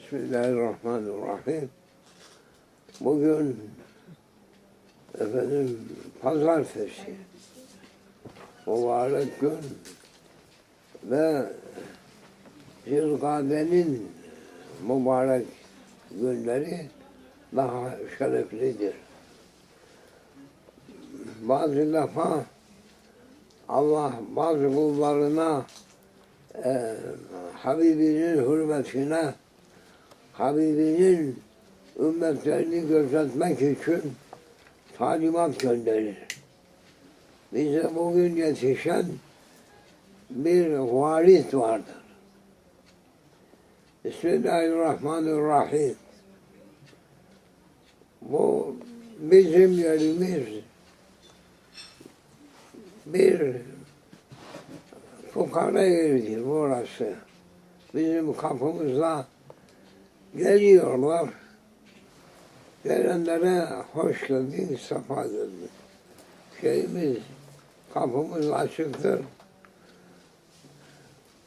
Bismillahirrahmanirrahim. Bugün efendim pazartesi. Mübarek gün ve Zilkade'nin mübarek günleri daha şereflidir. Bazı defa Allah bazı kullarına e, Habibinin hürmetine Habibinin ümmetlerini gözetmek için talimat gönderir. Bize bugün yetişen bir varis vardır. Bismillahirrahmanirrahim. Bu bizim yerimiz bir fukara yeridir burası. Bizim kapımızda geliyorlar. Gelenlere hoş geldin, sefa geldin. Şeyimiz, kapımız açıktır.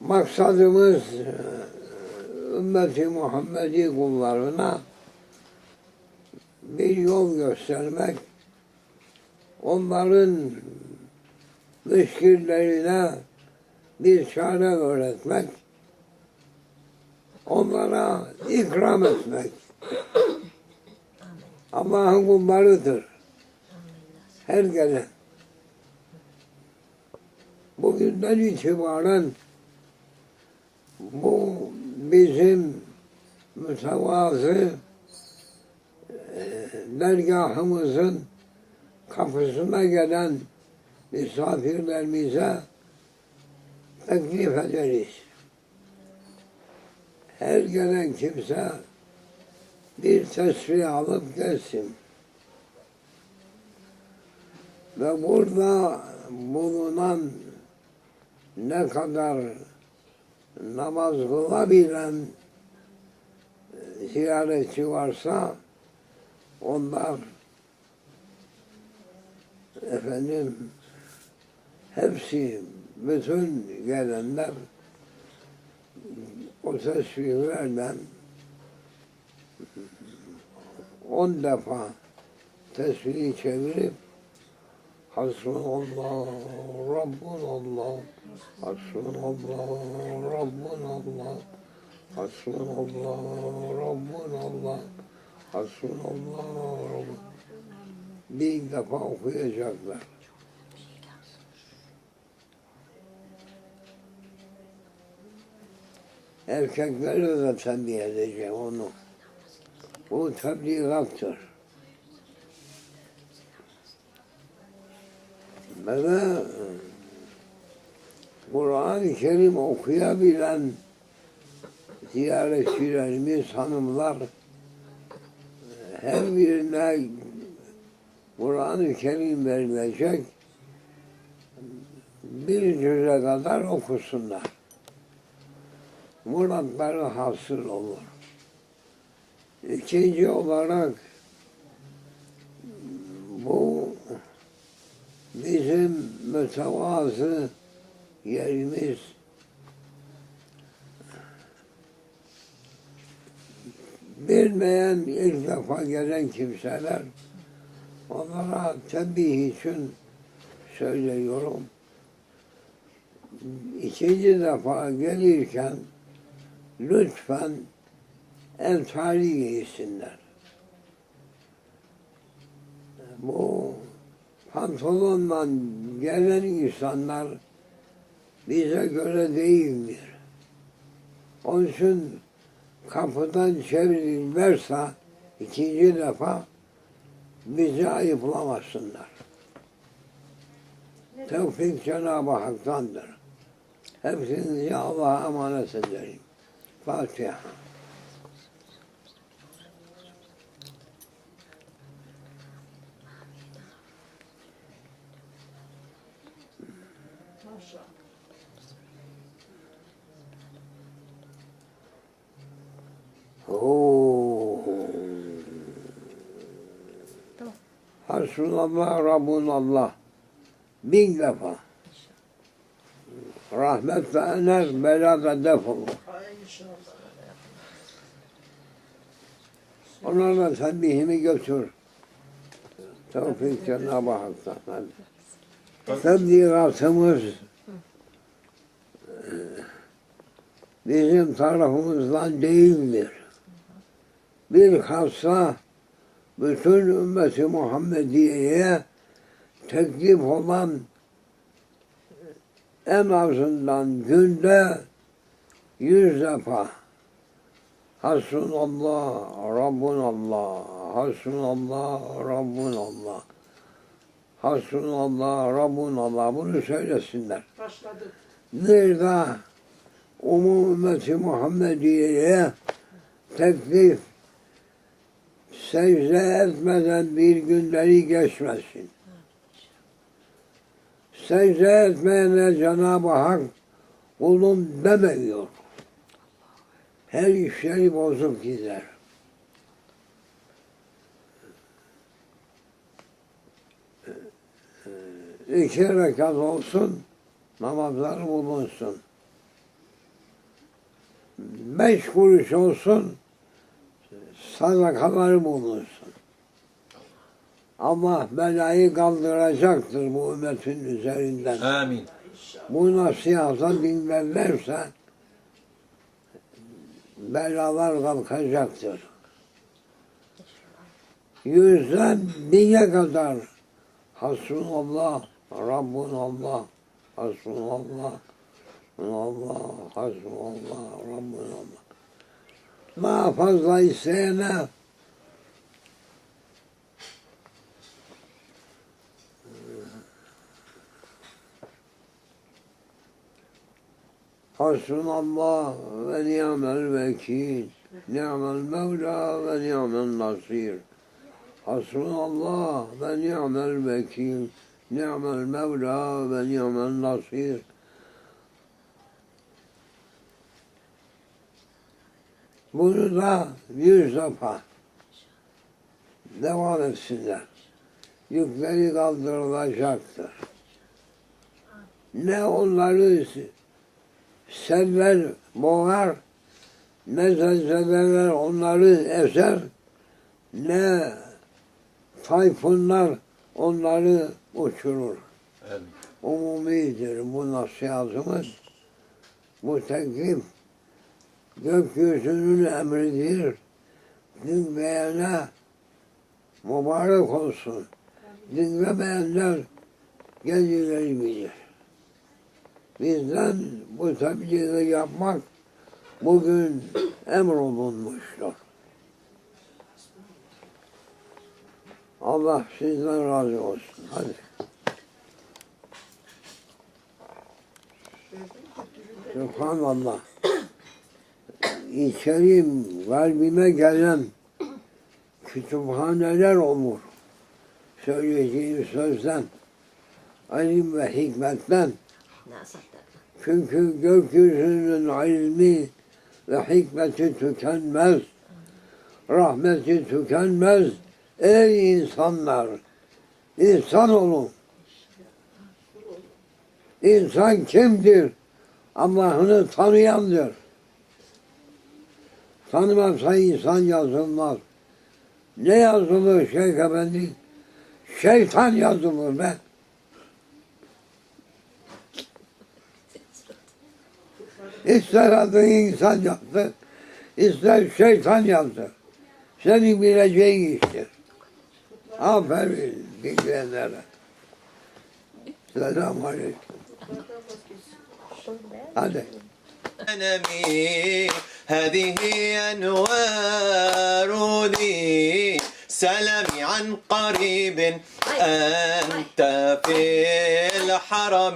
Maksadımız ümmeti Muhammedi kullarına bir yol göstermek, onların müşkillerine bir çare öğretmek, onlara ikram etmek. Allah'ın kullarıdır. Her gelen. Bugünden itibaren bu bizim mütevazı e, dergahımızın kapısına gelen misafirlerimize teklif ederiz. Her gelen kimse bir tesbih alıp gelsin. Ve burada bulunan ne kadar namaz kılabilen ziyaretçi varsa onlar efendim hepsi bütün gelenler o tesbihlerle on defa tesbihi çevirip Hasbunallah, Rabbunallah, Hasbunallah, Rabbunallah, Hasbunallah, Rabbunallah, Hasbunallah, Rabbunallah. Bir defa okuyacaklar. Erkekleri de tembih edeceğim onu. Bu tebliğattır. Ve Kur'an-ı Kerim okuyabilen ziyaretçilerimiz, hanımlar her birine Kur'an-ı Kerim verilecek bir cüze kadar okusunlar. Muratları hasıl olur. İkinci olarak bu bizim mütevazı yerimiz bilmeyen ilk defa gelen kimseler onlara tembih için söylüyorum. İkinci defa gelirken lütfen emsali giysinler. Bu pantolonla gelen insanlar bize göre değildir. Onun için kapıdan çevrilirlerse ikinci defa bizi ayıplamasınlar. Tevfik Cenab-ı Hak'tandır. Hepsinizi Allah'a emanet ederim. Fatiha. Oo. Hasbunallah, Rabbunallah. Bin defa. Rahmet ve ener, bela ve defolur. Onlarla tembihimi götür. Tevfik Cenab-ı Hak'tan. E, bizim tarafımızdan değildir. Bilhassa bütün ümmeti Muhammediye'ye teklif olan en azından günde yüz defa Hasbunallah, Rabbunallah, Hasbunallah, Rabbunallah. Hasbunallah, Rabbunallah bunu söylesinler. Başladı. Nerede umum ümmeti Muhammediye'ye teklif secde etmeden bir günleri geçmesin. Secde etmeyene Cenab-ı Hak kulum demiyor. Her işleri bozuk gider. İki rekat olsun, namazları bulunsun. Beş kuruş olsun, sadakaları bulunsun. Allah belayı kaldıracaktır bu ümmetin üzerinden. Amin. Bu nasihata dinlerlerse belalar kalkacaktır. Yüzden bine kadar Hasbunallah, Rabbunallah, Hasbunallah, Allah, Hasbunallah, Rabbunallah. Daha fazla isteyene Hasbunallah ve ni'mel vekil. Ni'mel mevla ve ni'mel nasir. Hasbunallah ve ni'mel vekil. Ni'mel mevla ve ni'mel nasir. Bunu da yüz defa devam etsinler. Yükleri kaldırılacaktır. Ne onları seller boğar, ne zelzeleler onları ezer, ne tayfunlar onları uçurur. Amin. Umumidir bu nasihatımız. Bu teklif gökyüzünün emridir. Dinleyene mübarek olsun. Dinlemeyenler geceleri bilir. Bizden bu tebliği yapmak bugün emrolunmuştur. Allah sizden razı olsun. Hadi. Subhanallah. İçerim, kalbime gelen kütüphaneler olur. Söyleyeceğim sözden, ilim ve hikmetten. Çünkü gökyüzünün ilmi ve hikmeti tükenmez. Rahmeti tükenmez. Ey insanlar! insan olun. İnsan kimdir? Allah'ını tanıyandır. Tanımazsa insan yazılmaz. Ne yazılır Şeyh Efendi? Şeytan yazılır be. İster adını insan yazsın, ister şeytan yazsın. Senin bileceğin iştir. Aferin dinleyenlere. Selamun Aleyküm. Hadi. نمي هذه أنوار لي سلامي عن قريب أنت في الحرم